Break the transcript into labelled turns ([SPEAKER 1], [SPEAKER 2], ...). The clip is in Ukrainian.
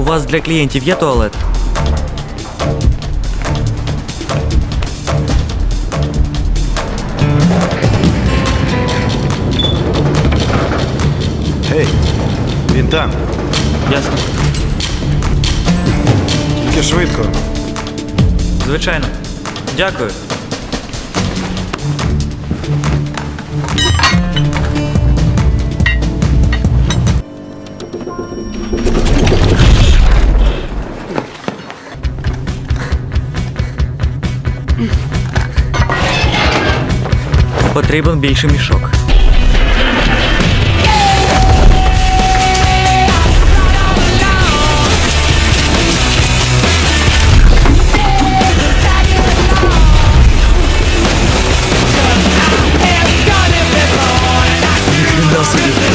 [SPEAKER 1] У вас для клієнтів є туалет?
[SPEAKER 2] Гей, він там.
[SPEAKER 1] Ясно.
[SPEAKER 2] Тільки швидко.
[SPEAKER 1] Звичайно. Дякую. Потрібен більший мішок. Ніхрена.